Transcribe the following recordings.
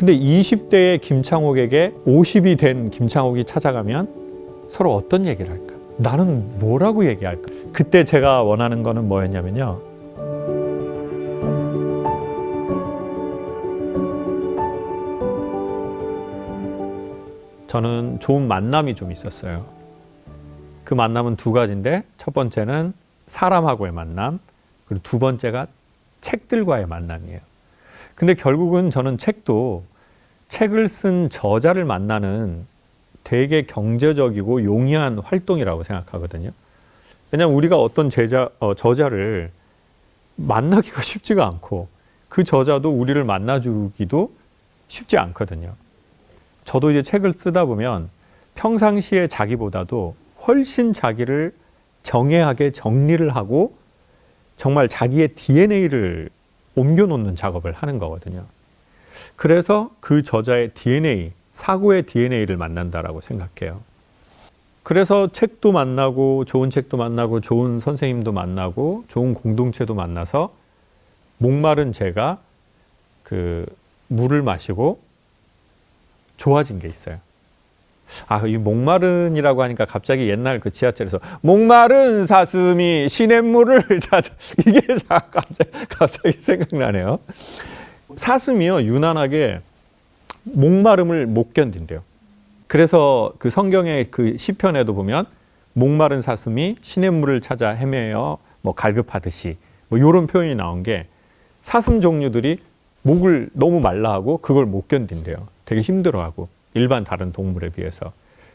근데 20대의 김창옥에게 50이 된 김창옥이 찾아가면 서로 어떤 얘기를 할까? 나는 뭐라고 얘기할까? 그때 제가 원하는 거는 뭐였냐면요. 저는 좋은 만남이 좀 있었어요. 그 만남은 두 가지인데 첫 번째는 사람하고의 만남, 그리고 두 번째가 책들과의 만남이에요. 근데 결국은 저는 책도 책을 쓴 저자를 만나는 되게 경제적이고 용이한 활동이라고 생각하거든요. 왜냐하면 우리가 어떤 제자, 어, 저자를 만나기가 쉽지가 않고 그 저자도 우리를 만나주기도 쉽지 않거든요. 저도 이제 책을 쓰다 보면 평상시에 자기보다도 훨씬 자기를 정해하게 정리를 하고 정말 자기의 DNA를 옮겨놓는 작업을 하는 거거든요. 그래서 그 저자의 DNA, 사고의 DNA를 만난다라고 생각해요. 그래서 책도 만나고 좋은 책도 만나고 좋은 선생님도 만나고 좋은 공동체도 만나서 목마른 제가 그 물을 마시고 좋아진 게 있어요. 아, 이 목마른이라고 하니까 갑자기 옛날 그 지하철에서 목마른 사슴이 시냇물을 찾아 이게 자- 갑자기, 갑자기 생각나네요. 사슴이요 유난하게 목마름을 못 견딘대요. 그래서 그 성경의 그 시편에도 보면 목마른 사슴이 시냇물을 찾아 헤매어 뭐 갈급하듯이 뭐 이런 표현이 나온 게 사슴 종류들이 목을 너무 말라하고 그걸 못 견딘대요. 되게 힘들어하고 일반 다른 동물에 비해서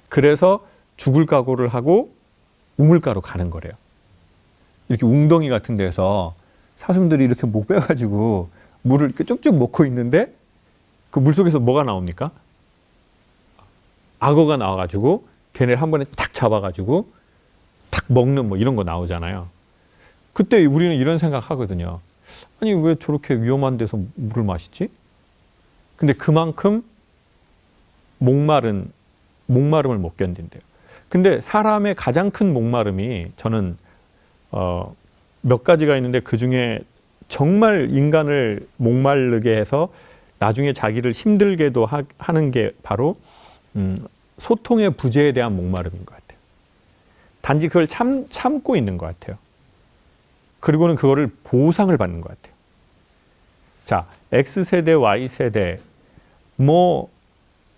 그래서 죽을 각오를 하고 우물가로 가는 거래요. 이렇게 웅덩이 같은 데서 사슴들이 이렇게 목 빼가지고 물을 이렇게 쭉쭉 먹고 있는데 그 물 속에서 뭐가 나옵니까? 악어가 나와가지고 걔네를 한 번에 탁 잡아가지고 탁 먹는 뭐 이런 거 나오잖아요. 그때 우리는 이런 생각 하거든요. 아니 왜 저렇게 위험한 데서 물을 마시지? 근데 그만큼 목마른 목마름을 못 견딘대요. 근데 사람의 가장 큰 목마름이 저는 어, 몇 가지가 있는데 그 중에 정말 인간을 목마르게 해서 나중에 자기를 힘들게도 하, 하는 게 바로 음, 소통의 부재에 대한 목마름인 것 같아요. 단지 그걸 참, 참고 있는 것 같아요. 그리고는 그거를 보상을 받는 것 같아요. 자, X세대, Y세대, 뭐,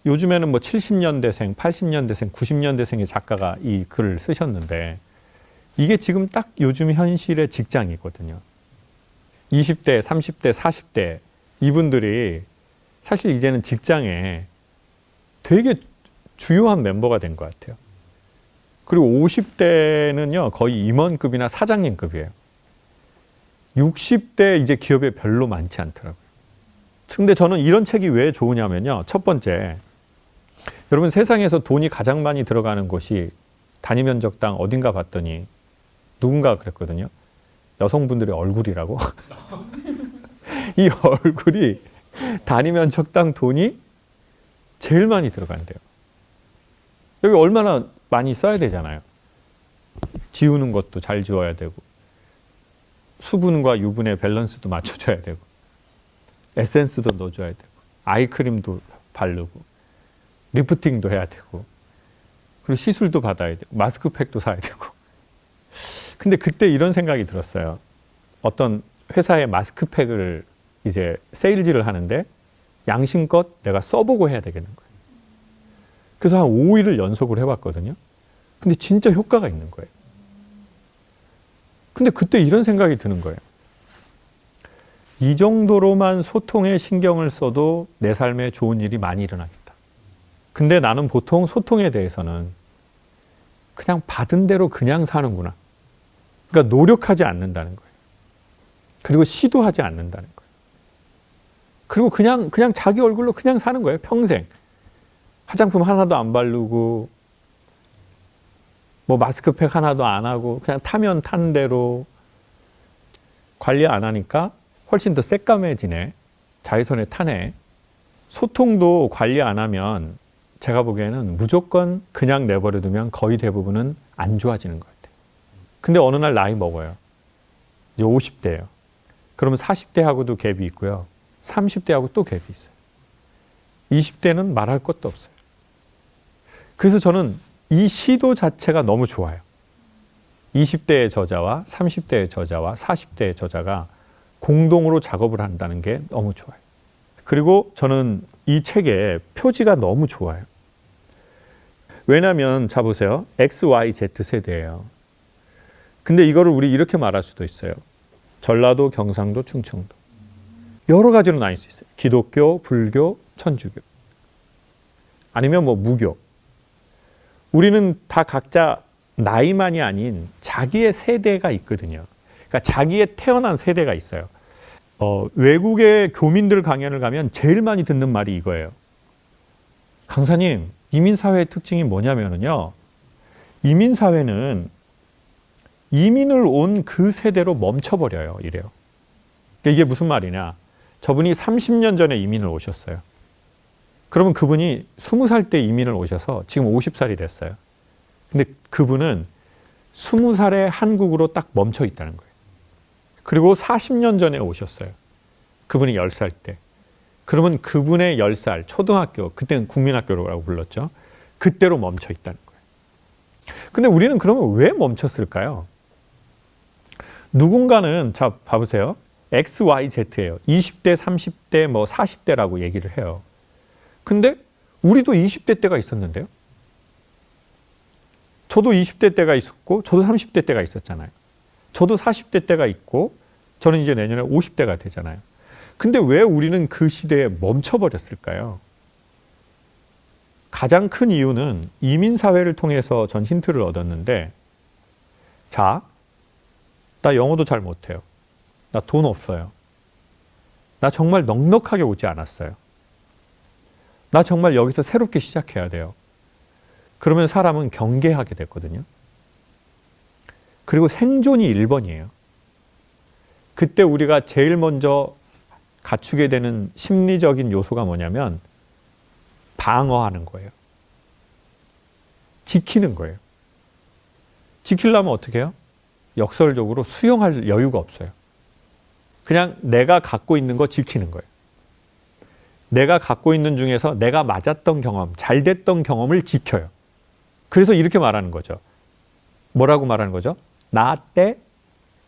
요즘에는 뭐 70년대생, 80년대생, 90년대생의 작가가 이 글을 쓰셨는데, 이게 지금 딱 요즘 현실의 직장이거든요. 20대, 30대, 40대, 이분들이 사실 이제는 직장에 되게 주요한 멤버가 된 것 같아요. 그리고 50대는요, 거의 임원급이나 사장님급이에요. 60대 이제 기업에 별로 많지 않더라고요. 근데 저는 이런 책이 왜 좋으냐면요. 첫 번째, 여러분 세상에서 돈이 가장 많이 들어가는 곳이 단위 면적당 어딘가 봤더니 누군가 그랬거든요. 여성분들의 얼굴이라고. 이 얼굴이 단위 면적당 돈이 제일 많이 들어간대요. 여기 얼마나 많이 써야 되잖아요. 지우는 것도 잘 지워야 되고, 수분과 유분의 밸런스도 맞춰줘야 되고, 에센스도 넣어줘야 되고, 아이크림도 바르고, 리프팅도 해야 되고, 그리고 시술도 받아야 되고, 마스크팩도 사야 되고. 근데 그때 이런 생각이 들었어요. 어떤 회사의 마스크팩을 이제 세일즈를 하는데 양심껏 내가 써보고 해야 되겠는 거예요. 그래서 한 5일을 연속을 해봤거든요. 근데 진짜 효과가 있는 거예요. 근데 그때 이런 생각이 드는 거예요. 이 정도로만 소통에 신경을 써도 내 삶에 좋은 일이 많이 일어나겠다. 근데 나는 보통 소통에 대해서는 그냥 받은 대로 그냥 사는구나. 그러니까 노력하지 않는다는 거예요. 그리고 시도하지 않는다는 거예요. 그리고 그냥 그냥 자기 얼굴로 그냥 사는 거예요. 평생. 화장품 하나도 안 바르고 뭐 마스크팩 하나도 안 하고 그냥 타면 탄 대로 관리 안 하니까 훨씬 더 새까매지네. 자외선에 타네. 소통도 관리 안 하면 제가 보기에는 무조건 그냥 내버려 두면 거의 대부분은 안 좋아지는 것 같아요. 근데 어느 날 나이 먹어요. 이제 50대예요. 그러면 40대하고도 갭이 있고요. 30대하고 또 갭이 있어요. 20대는 말할 것도 없어요. 그래서 저는 이 시도 자체가 너무 좋아요. 20대의 저자와 30대의 저자와 40대의 저자가 공동으로 작업을 한다는 게 너무 좋아요. 그리고 저는 이 책의 표지가 너무 좋아요. 왜냐하면 자 보세요. X, Y, Z 세대예요. 근데 이거를 우리 이렇게 말할 수도 있어요. 전라도, 경상도, 충청도. 여러 가지로 나뉠 수 있어요. 기독교, 불교, 천주교. 아니면 뭐 무교. 우리는 다 각자 나이만이 아닌 자기의 세대가 있거든요. 그러니까 자기의 태어난 세대가 있어요. 어, 외국의 교민들 강연을 가면 제일 많이 듣는 말이 이거예요. 강사님, 이민사회의 특징이 뭐냐면요. 이민사회는 이민을 온 그 세대로 멈춰버려요. 이래요. 그러니까 이게 무슨 말이냐. 저분이 30년 전에 이민을 오셨어요. 그러면 그분이 20살 때 이민을 오셔서 지금 50살이 됐어요. 근데 그분은 20살에 한국으로 딱 멈춰 있다는 거예요. 그리고 40년 전에 오셨어요. 그분이 10살 때. 그러면 그분의 10살, 초등학교, 그때는 국민학교라고 불렀죠. 그때로 멈춰 있다는 거예요. 근데 우리는 그러면 왜 멈췄을까요? 누군가는, 자, 봐보세요. X, Y, Z예요. 20대, 30대, 뭐 40대라고 얘기를 해요. 근데 우리도 20대 때가 있었는데요. 저도 20대 때가 있었고, 저도 30대 때가 있었잖아요. 저도 40대 때가 있고, 저는 이제 내년에 50대가 되잖아요. 근데 왜 우리는 그 시대에 멈춰버렸을까요? 가장 큰 이유는 이민사회를 통해서 전 힌트를 얻었는데, 자, 나 영어도 잘 못해요. 나 돈 없어요. 나 정말 넉넉하게 오지 않았어요. 나 정말 여기서 새롭게 시작해야 돼요. 그러면 사람은 경계하게 됐거든요. 그리고 생존이 1번이에요. 그때 우리가 제일 먼저 갖추게 되는 심리적인 요소가 뭐냐면 방어하는 거예요. 지키는 거예요. 지키려면 어떻게 해요? 역설적으로 수용할 여유가 없어요. 그냥 내가 갖고 있는 거 지키는 거예요. 내가 갖고 있는 중에서 내가 맞았던 경험, 잘 됐던 경험을 지켜요. 그래서 이렇게 말하는 거죠. 뭐라고 말하는 거죠? 나 때,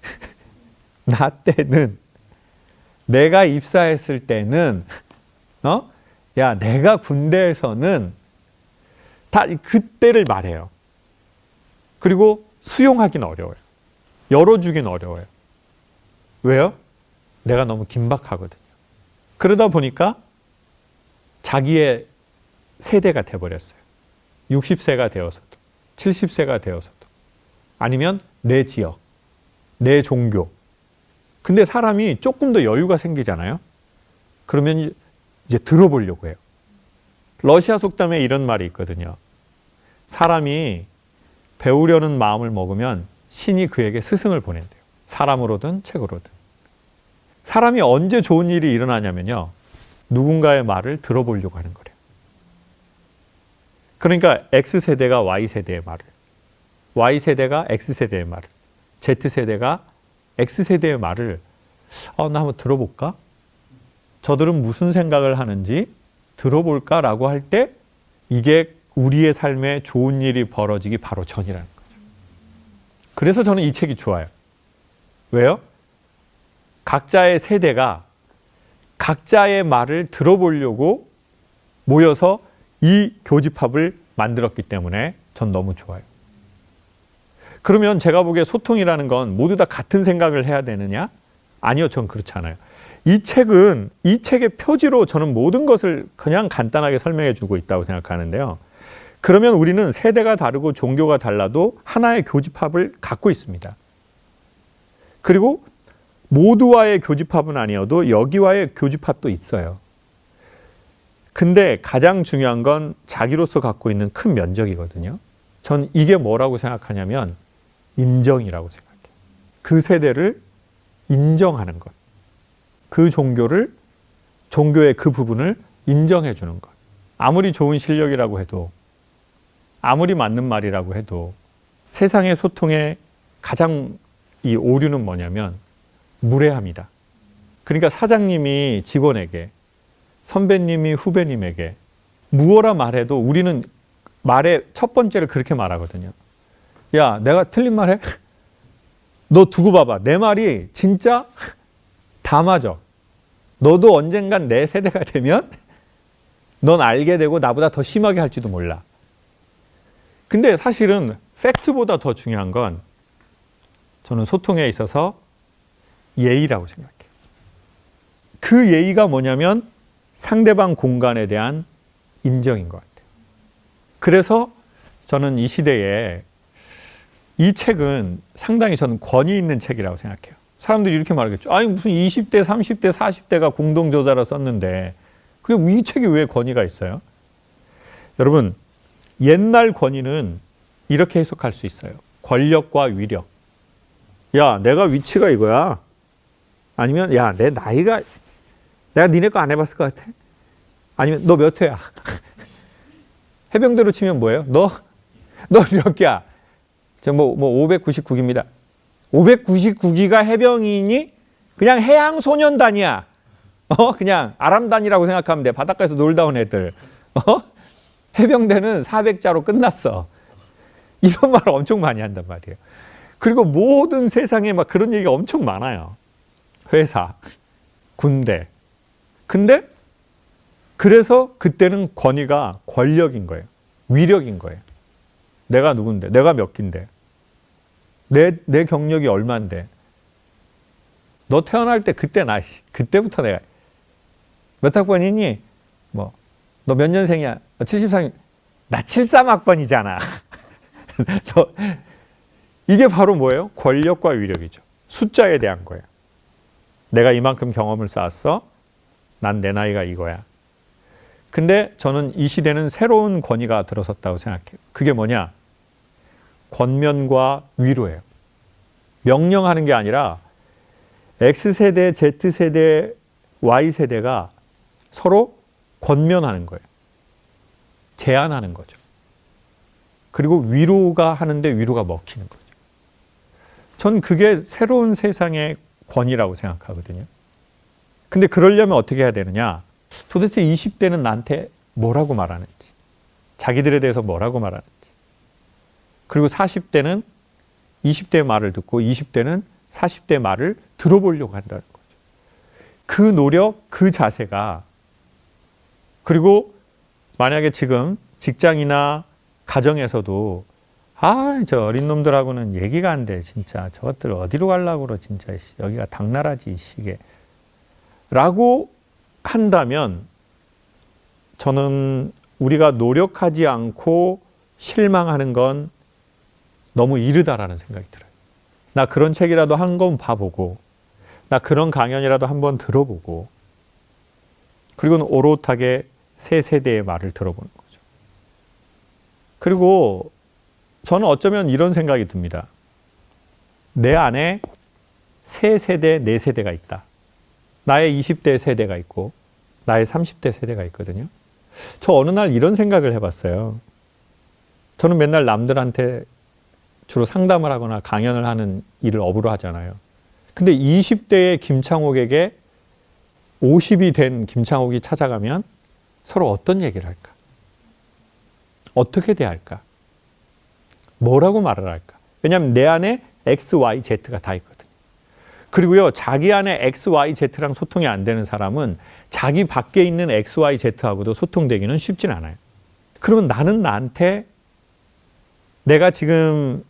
나 때는, 내가 입사했을 때는, 어? 야, 내가 군대에서는 다 그때를 말해요. 그리고 수용하기는 어려워요. 열어주긴 어려워요. 왜요? 내가 너무 긴박하거든요. 그러다 보니까 자기의 세대가 돼버렸어요. 60세가 되어서도, 70세가 되어서도, 아니면 내 지역, 내 종교. 근데 사람이 조금 더 여유가 생기잖아요. 그러면 이제 들어보려고 해요. 러시아 속담에 이런 말이 있거든요. 사람이 배우려는 마음을 먹으면 신이 그에게 스승을 보낸대요. 사람으로든 책으로든. 사람이 언제 좋은 일이 일어나냐면요. 누군가의 말을 들어보려고 하는 거래요. 그러니까 X세대가 Y세대의 말을, Y세대가 X세대의 말을, Z세대가 X세대의 말을, 어, 나 한번 들어볼까? 저들은 무슨 생각을 하는지 들어볼까라고 할 때 이게 우리의 삶에 좋은 일이 벌어지기 바로 전이라는 거죠. 그래서 저는 이 책이 좋아요. 왜요? 각자의 세대가 각자의 말을 들어보려고 모여서 이 교집합을 만들었기 때문에 전 너무 좋아요. 그러면 제가 보기에 소통이라는 건 모두 다 같은 생각을 해야 되느냐? 아니요, 전 그렇지 않아요. 이 책은 이 책의 표지로 저는 모든 것을 그냥 간단하게 설명해 주고 있다고 생각하는데요. 그러면 우리는 세대가 다르고 종교가 달라도 하나의 교집합을 갖고 있습니다. 그리고 모두와의 교집합은 아니어도 여기와의 교집합도 있어요. 근데 가장 중요한 건 자기로서 갖고 있는 큰 면적이거든요. 전 이게 뭐라고 생각하냐면 인정이라고 생각해요. 그 세대를 인정하는 것. 그 종교를, 종교의 그 부분을 인정해 주는 것. 아무리 좋은 실력이라고 해도, 아무리 맞는 말이라고 해도 세상의 소통의 가장 이 오류는 뭐냐면 무례합니다. 그러니까 사장님이 직원에게 선배님이 후배님에게 무어라 말해도 우리는 말의 첫 번째를 그렇게 말하거든요. 야, 내가 틀린 말 해? 너 두고 봐봐. 내 말이 진짜 다 맞아. 너도 언젠간 내 세대가 되면 넌 알게 되고 나보다 더 심하게 할지도 몰라. 근데 사실은 팩트보다 더 중요한 건 저는 소통에 있어서 예의라고 생각해요. 그 예의가 뭐냐면 상대방 공간에 대한 인정인 것 같아요. 그래서 저는 이 시대에 이 책은 상당히 저는 권위 있는 책이라고 생각해요. 사람들이 이렇게 말하겠죠. 아니 무슨 20대, 30대, 40대가 공동저자로 썼는데 그게 이 책이 왜 권위가 있어요? 여러분 옛날 권위는 이렇게 해석할 수 있어요. 권력과 위력. 야, 내가 위치가 이거야. 아니면 야, 내 나이가 내가 니네 거 안 해봤을 것 같아. 아니면 너 몇 회야? 해병대로 치면 뭐예요? 너 너 몇 개야? 저뭐뭐 뭐 599기입니다. 599기가 해병이니 그냥 해양 소년단이야. 어 그냥 아람단이라고 생각하면 돼. 바닷가에서 놀다 온 애들. 어 해병대는 400자로 끝났어. 이런 말을 엄청 많이 한단 말이에요. 그리고 모든 세상에 막 그런 얘기가 엄청 많아요. 회사, 군대. 근데 그래서 그때는 권위가 권력인 거예요. 위력인 거예요. 내가 누군데? 내가 몇 기인데? 내, 내 경력이 얼만데? 너 태어날 때 그때 나, 씨. 그때부터 내가 몇 학번이니? 뭐, 너 몇 년생이야? 73, 나 73학번이잖아. 너, 이게 바로 뭐예요? 권력과 위력이죠. 숫자에 대한 거예요. 내가 이만큼 경험을 쌓았어. 난 내 나이가 이거야. 근데 저는 이 시대는 새로운 권위가 들어섰다고 생각해요. 그게 뭐냐? 권면과 위로예요. 명령하는 게 아니라 X세대, Z세대, Y세대가 서로 권면하는 거예요. 제안하는 거죠. 그리고 위로가 하는데 위로가 먹히는 거죠. 전 그게 새로운 세상의 권위라고 생각하거든요. 근데 그러려면 어떻게 해야 되느냐? 도대체 20대는 나한테 뭐라고 말하는지, 자기들에 대해서 뭐라고 말하는지, 그리고 40대는 20대의 말을 듣고 20대는 40대의 말을 들어보려고 한다는 거죠. 그 노력, 그 자세가 그리고 만약에 지금 직장이나 가정에서도 아, 저 어린 놈들하고는 얘기가 안 돼, 진짜. 저것들 어디로 가려고 그러, 진짜. 여기가 당나라지, 이 시계. 라고 한다면 저는 우리가 노력하지 않고 실망하는 건 너무 이르다라는 생각이 들어요. 나 그런 책이라도 한 권 봐보고, 나 그런 강연이라도 한 번 들어보고, 그리고는 오롯하게 새 세대의 말을 들어보는 거죠. 그리고 저는 어쩌면 이런 생각이 듭니다. 내 안에 세 세대, 네 세대가 있다. 나의 20대 세대가 있고, 나의 30대 세대가 있거든요. 저 어느 날 이런 생각을 해봤어요. 저는 맨날 남들한테 주로 상담을 하거나 강연을 하는 일을 업으로 하잖아요. 근데 20대의 김창옥에게 50이 된 김창옥이 찾아가면 서로 어떤 얘기를 할까? 어떻게 대할까? 뭐라고 말을 할까? 왜냐하면 내 안에 X, Y, Z가 다 있거든요. 그리고요, 자기 안에 X, Y, Z랑 소통이 안 되는 사람은 자기 밖에 있는 X, Y, Z하고도 소통되기는 쉽진 않아요. 그러면 나는 나한테 내가 지금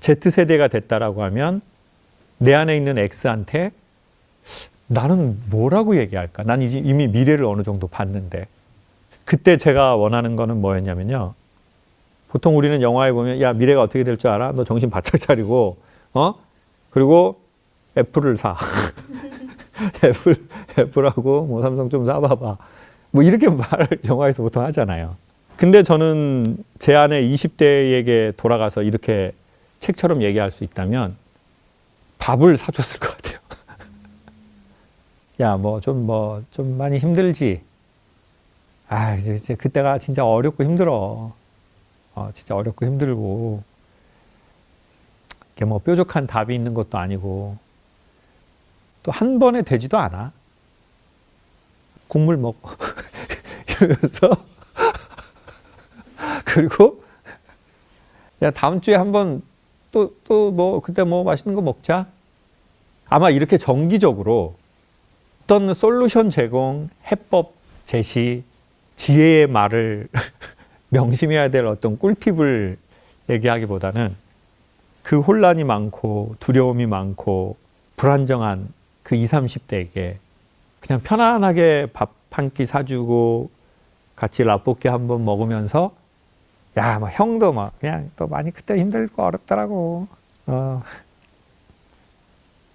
Z세대가 됐다라고 하면 내 안에 있는 X한테 나는 뭐라고 얘기할까? 난 이미 미래를 어느 정도 봤는데. 그때 제가 원하는 거는 뭐였냐면요. 보통 우리는 영화에 보면 야 미래가 어떻게 될 줄 알아? 너 정신 바짝 차리고 어 그리고 애플을 사 애플 애플하고 뭐 삼성 좀 사 봐 봐 뭐 이렇게 말 영화에서 보통 하잖아요. 근데 저는 제 안에 20대에게 돌아가서 이렇게 책처럼 얘기할 수 있다면 밥을 사줬을 것 같아요. 야 뭐 좀 뭐 좀 많이 힘들지. 아 이제 그때가 진짜 어렵고 힘들어. 어, 진짜 어렵고 힘들고 이게 뭐 뾰족한 답이 있는 것도 아니고 또 한 번에 되지도 않아. 국물 먹어. 그러면서 그리고 야 다음 주에 한번 또 또 뭐 그때 뭐 맛있는 거 먹자. 아마 이렇게 정기적으로 어떤 솔루션 제공, 해법 제시, 지혜의 말을 명심해야 될 어떤 꿀팁을 얘기하기보다는 그 혼란이 많고 두려움이 많고 불안정한 그 20, 30대에게 그냥 편안하게 밥 한 끼 사주고 같이 라볶이 한 번 먹으면서 야, 뭐 형도 막 그냥 또 많이 그때 힘들고 어렵더라고. 어.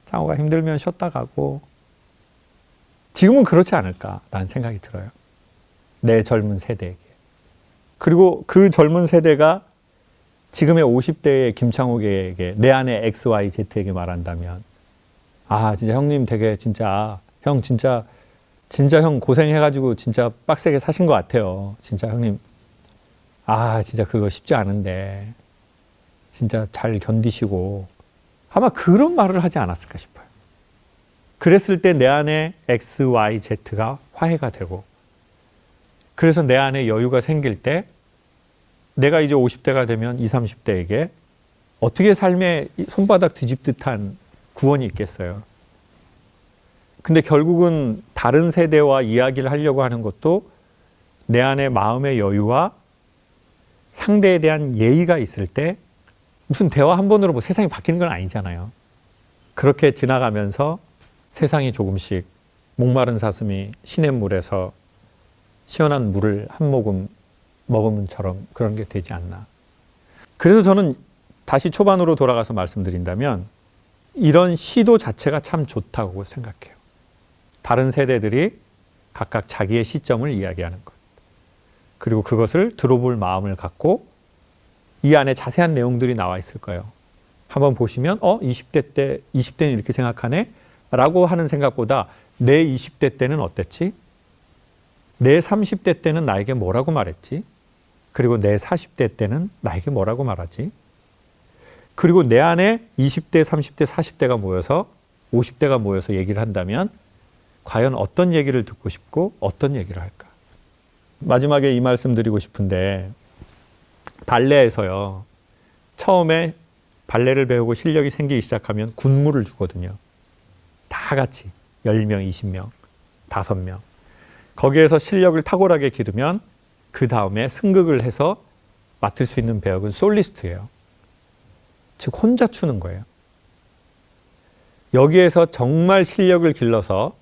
장호가 힘들면 쉬었다 가고. 지금은 그렇지 않을까라는 생각이 들어요. 내 젊은 세대에게. 그리고 그 젊은 세대가 지금의 50대의 김창욱에게 내 안에 XYZ에게 말한다면 아 진짜 형님 되게 진짜 형 진짜 진짜 형 고생해 가지고 진짜 빡세게 사신 것 같아요. 진짜 형님 아 진짜 그거 쉽지 않은데 진짜 잘 견디시고 아마 그런 말을 하지 않았을까 싶어요. 그랬을 때 내 안에 X, Y, Z가 화해가 되고 그래서 내 안에 여유가 생길 때 내가 이제 50대가 되면 20, 30대에게 어떻게 삶의 손바닥 뒤집듯한 구원이 있겠어요. 근데 결국은 다른 세대와 이야기를 하려고 하는 것도 내 안에 마음의 여유와 상대에 대한 예의가 있을 때 무슨 대화 한 번으로 뭐 세상이 바뀌는 건 아니잖아요. 그렇게 지나가면서 세상이 조금씩 목마른 사슴이 시냇물에서 시원한 물을 한 모금 먹으면처럼 그런 게 되지 않나. 그래서 저는 다시 초반으로 돌아가서 말씀드린다면 이런 시도 자체가 참 좋다고 생각해요. 다른 세대들이 각각 자기의 시점을 이야기하는 것. 그리고 그것을 들어볼 마음을 갖고 이 안에 자세한 내용들이 나와 있을 거예요. 한번 보시면 어 20대 때 20대는 이렇게 생각하네 라고 하는 생각보다 내 20대 때는 어땠지? 내 30대 때는 나에게 뭐라고 말했지? 그리고 내 40대 때는 나에게 뭐라고 말하지? 그리고 내 안에 20대, 30대, 40대가 모여서 50대가 모여서 얘기를 한다면 과연 어떤 얘기를 듣고 싶고 어떤 얘기를 할까? 마지막에 이 말씀 드리고 싶은데 발레에서요. 처음에 발레를 배우고 실력이 생기기 시작하면 군무를 주거든요. 다 같이 10명, 20명, 5명. 거기에서 실력을 탁월하게 기르면 그 다음에 승극을 해서 맡을 수 있는 배역은 솔리스트예요. 즉 혼자 추는 거예요. 여기에서 정말 실력을 길러서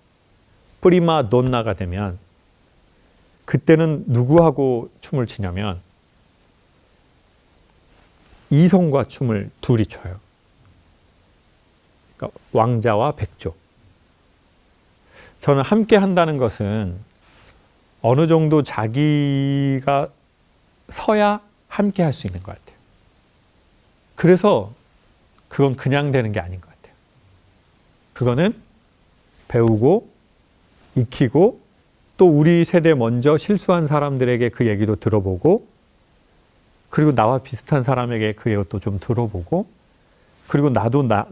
프리마 돈나가 되면 그때는 누구하고 춤을 추냐면 이성과 춤을 둘이 춰요. 그러니까 왕자와 백조. 저는 함께 한다는 것은 어느 정도 자기가 서야 함께 할 수 있는 것 같아요. 그래서 그건 그냥 되는 게 아닌 것 같아요. 그거는 배우고 익히고 또 우리 세대 먼저 실수한 사람들에게 그 얘기도 들어보고 그리고 나와 비슷한 사람에게 그 얘기도 좀 들어보고 그리고 나도 나,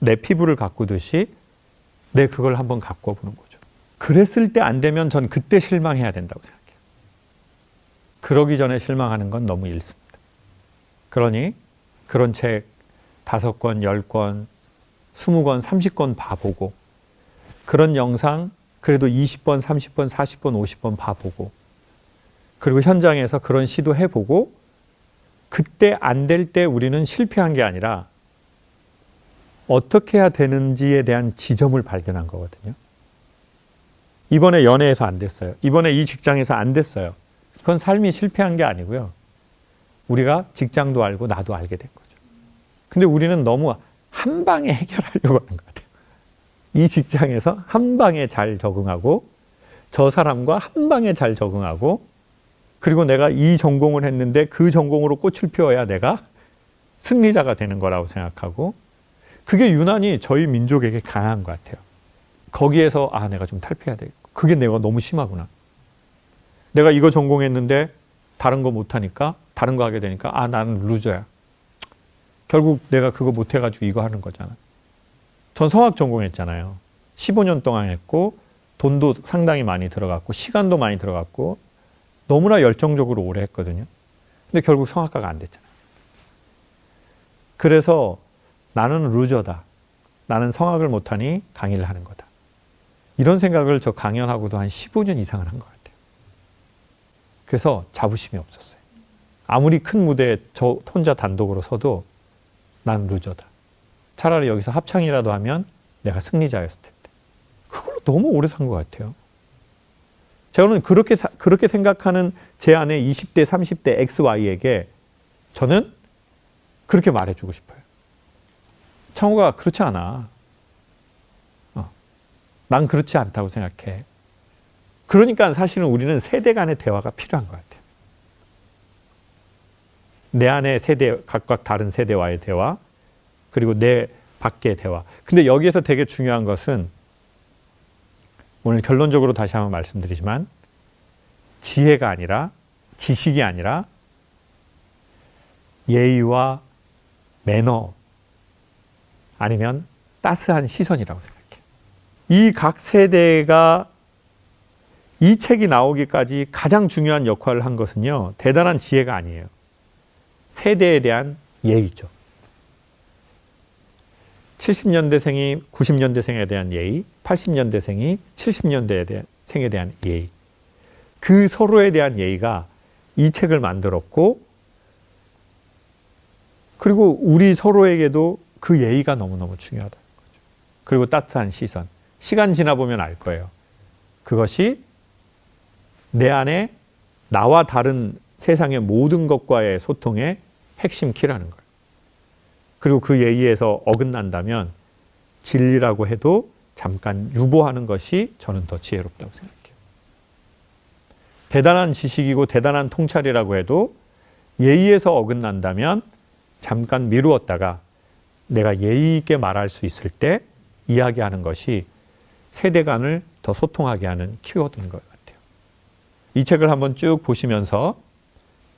내 피부를 가꾸듯이 내 그걸 한번 가꿔 보는 거죠. 그랬을 때 안 되면 전 그때 실망해야 된다고 생각해요. 그러기 전에 실망하는 건 너무 일습니다. 그러니 그런 책 다섯 권, 열 권, 스무 권, 삼십 권 봐보고 그런 영상 그래도 20번, 30번, 40번, 50번 봐보고 그리고 현장에서 그런 시도 해보고 그때 안 될 때 우리는 실패한 게 아니라 어떻게 해야 되는지에 대한 지점을 발견한 거거든요. 이번에 연애에서 안 됐어요. 이번에 이 직장에서 안 됐어요. 그건 삶이 실패한 게 아니고요. 우리가 직장도 알고 나도 알게 된 거죠. 근데 우리는 너무 한 방에 해결하려고 하는 것 같아요. 이 직장에서 한 방에 잘 적응하고 저 사람과 한 방에 잘 적응하고 그리고 내가 이 전공을 했는데 그 전공으로 꽃을 피워야 내가 승리자가 되는 거라고 생각하고 그게 유난히 저희 민족에게 강한 것 같아요. 거기에서 아 내가 좀 탈피해야 돼. 그게 내가 너무 심하구나. 내가 이거 전공했는데 다른 거 못하니까 다른 거 하게 되니까 아 나는 루저야. 결국 내가 그거 못해가지고 이거 하는 거잖아. 전 성악 전공했잖아요. 15년 동안 했고 돈도 상당히 많이 들어갔고 시간도 많이 들어갔고 너무나 열정적으로 오래 했거든요. 근데 결국 성악가가 안 됐잖아요. 그래서 나는 루저다. 나는 성악을 못하니 강의를 하는 거다. 이런 생각을 저 강연하고도 한 15년 이상을 한 것 같아요. 그래서 자부심이 없었어요. 아무리 큰 무대에 저 혼자 단독으로 서도 난 루저다. 차라리 여기서 합창이라도 하면 내가 승리자였을 텐데. 그걸로 너무 오래 산 것 같아요. 저는 그렇게, 사- 그렇게 생각하는 제 안에 20대, 30대 XY에게 저는 그렇게 말해주고 싶어요. 창호가 그렇지 않아. 어. 난 그렇지 않다고 생각해. 그러니까 사실은 우리는 세대 간의 대화가 필요한 것 같아요. 내 안에 세대, 각각 다른 세대와의 대화, 그리고 내 밖의 대화. 근데 여기에서 되게 중요한 것은 오늘 결론적으로 다시 한번 말씀드리지만 지혜가 아니라 지식이 아니라 예의와 매너 아니면 따스한 시선이라고 생각해요. 이각 세대가 이 책이 나오기까지 가장 중요한 역할을 한 것은요, 대단한 지혜가 아니에요. 세대에 대한 예의죠. 70년대생이 90년대생에 대한 예의, 80년대생이 70년대에 대한 생에 대한 예의. 그 서로에 대한 예의가 이 책을 만들었고, 그리고 우리 서로에게도 그 예의가 너무너무 중요하다는 거죠. 그리고 따뜻한 시선. 시간 지나 보면 알 거예요. 그것이 내 안에 나와 다른 세상의 모든 것과의 소통의 핵심 키라는 거예요. 그리고 그 예의에서 어긋난다면 진리라고 해도 잠깐 유보하는 것이 저는 더 지혜롭다고 생각해요. 대단한 지식이고 대단한 통찰이라고 해도 예의에서 어긋난다면 잠깐 미루었다가 내가 예의 있게 말할 수 있을 때 이야기하는 것이 세대 간을 더 소통하게 하는 키워드인 것 같아요. 이 책을 한번 쭉 보시면서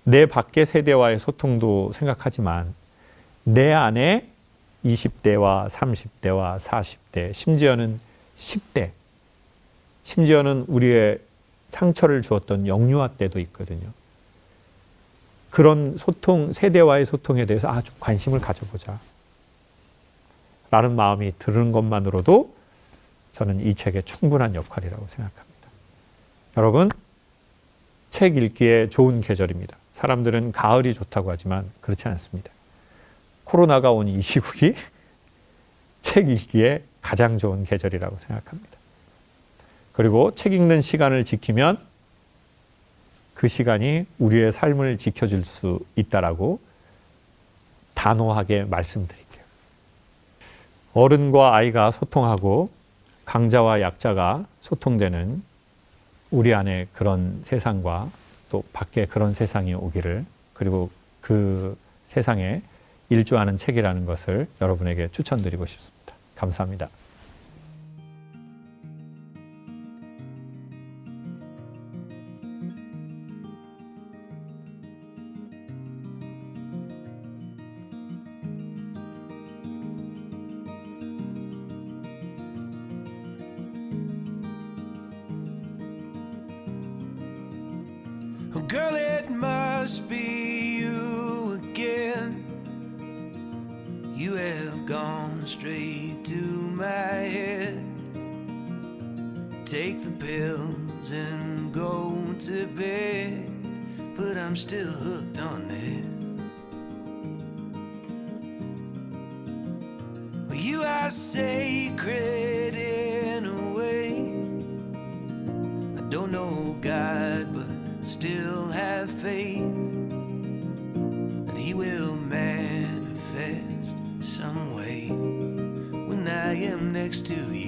내 밖의 세대와의 소통도 생각하지만 내 안에 20대와 30대와 40대, 심지어는 10대, 심지어는 우리의 상처를 주었던 영유아 때도 있거든요. 그런 소통, 세대와의 소통에 대해서 아, 좀 관심을 가져보자. 라는 마음이 드는 것만으로도 저는 이 책의 충분한 역할이라고 생각합니다. 여러분, 책 읽기에 좋은 계절입니다. 사람들은 가을이 좋다고 하지만 그렇지 않습니다. 코로나가 온 이 시국이 책 읽기에 가장 좋은 계절이라고 생각합니다. 그리고 책 읽는 시간을 지키면 그 시간이 우리의 삶을 지켜줄 수 있다라고 단호하게 말씀드릴게요. 어른과 아이가 소통하고 강자와 약자가 소통되는 우리 안에 그런 세상과 또 밖에 그런 세상이 오기를 그리고 그 세상에 일조하는 책이라는 것을 여러분에게 추천드리고 싶습니다. 감사합니다. Sacred in a way. I don't know God, but still have faith that He will manifest some way when I am next to you.